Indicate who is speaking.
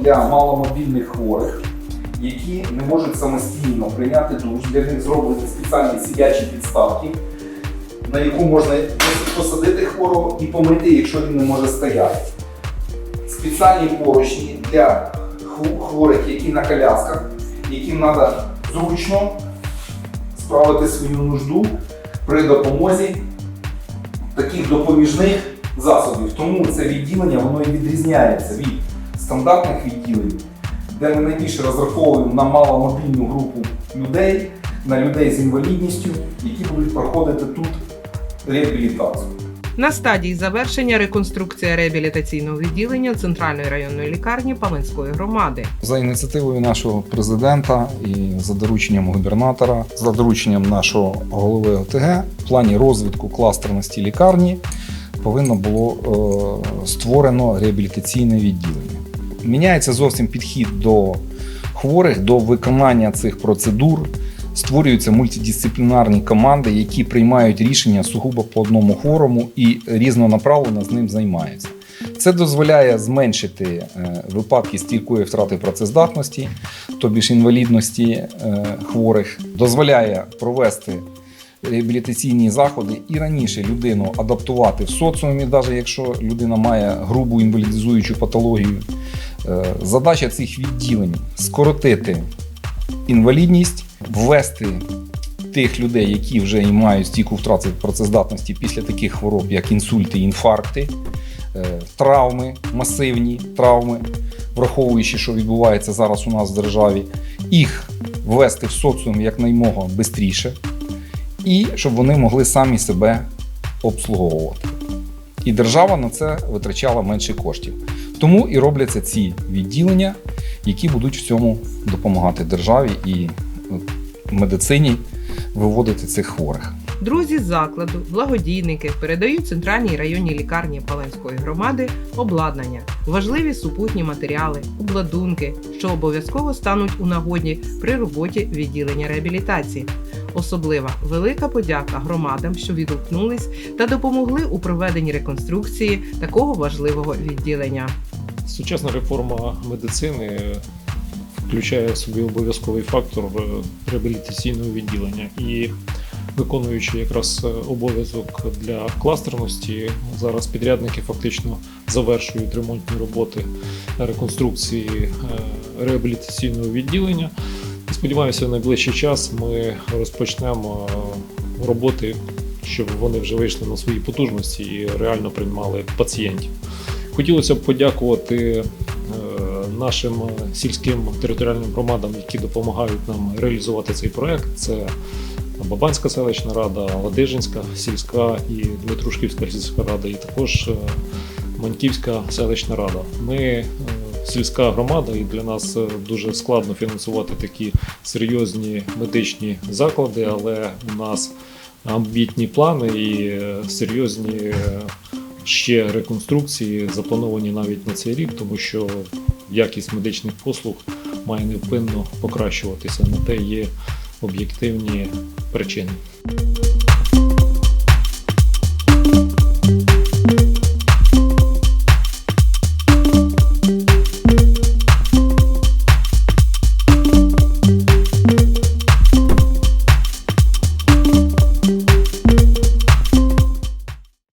Speaker 1: для маломобільних хворих, які не можуть самостійно прийняти душ. Для них зроблені спеціальні сидячі підставки, на яку можна посадити хворого і помити, якщо він не може стояти. Спеціальні поручні для хворих, які на колясках, яким треба зручно справити свою нужду при допомозі таких допоміжних засобів. Тому це відділення воно і відрізняється від стандартних відділень, де ми найбільше розраховуємо на маломобільну групу людей, на людей з інвалідністю, які будуть проходити тут реабілітацію.
Speaker 2: На стадії завершення реконструкція реабілітаційного відділення Центральної районної лікарні Паланської громади.
Speaker 3: За ініціативою нашого президента і за дорученням губернатора, за дорученням нашого голови ОТГ, в плані розвитку кластерності лікарні повинно було е, створено реабілітаційне відділення. Міняється зовсім підхід до хворих, до виконання цих процедур. Створюються мультидисциплінарні команди, які приймають рішення сугубо по одному хворому і різнонаправлено з ним займаються. Це дозволяє зменшити е, випадки стійкої втрати працездатності, тобі ж інвалідності е, хворих, дозволяє провести реабілітаційні заходи і раніше людину адаптувати в соціумі, навіть якщо людина має грубу інвалідизуючу патологію. Е, Задача цих відділень скоротити інвалідність, ввести тих людей, які вже мають стійку втрату працездатності після таких хвороб, як інсульти, інфаркти, е, травми, масивні травми, враховуючи, що відбувається зараз у нас в державі, їх ввести в соціум якнаймога швидше, і щоб вони могли самі себе обслуговувати. І держава на це витрачала менше коштів. Тому і робляться ці відділення, які будуть в цьому допомагати державі і медицині виводити цих хворих.
Speaker 2: Друзі з закладу, благодійники передають центральній районній лікарні Паланської громади обладнання, важливі супутні матеріали, обладунки, що обов'язково стануть у нагоді при роботі відділення реабілітації. Особлива велика подяка громадам, що відгукнулись та допомогли у проведенні реконструкції такого важливого відділення.
Speaker 4: Сучасна реформа медицини включає в собі обов'язковий фактор е, реабілітаційного відділення і виконуючи якраз е, обов'язок для кластерності, зараз підрядники фактично завершують ремонтні роботи реконструкції е, реабілітаційного відділення. Сподіваюся, в найближчий час ми розпочнемо роботи, щоб вони вже вийшли на свої потужності і реально приймали пацієнтів. Хотілося б подякувати нашим сільським територіальним громадам, які допомагають нам реалізувати цей проект. Це Бабанська селищна рада, Ладижинська сільська і Дмитрушківська сільська рада, і також е, Маньківська селищна рада. Ми е, сільська громада, і для нас е, дуже складно фінансувати такі серйозні медичні заклади, але у нас амбітні плани і е, серйозні е, ще реконструкції заплановані навіть на цей рік, тому що якість медичних послуг має невпинно покращуватися. На те є об'єктивні причини.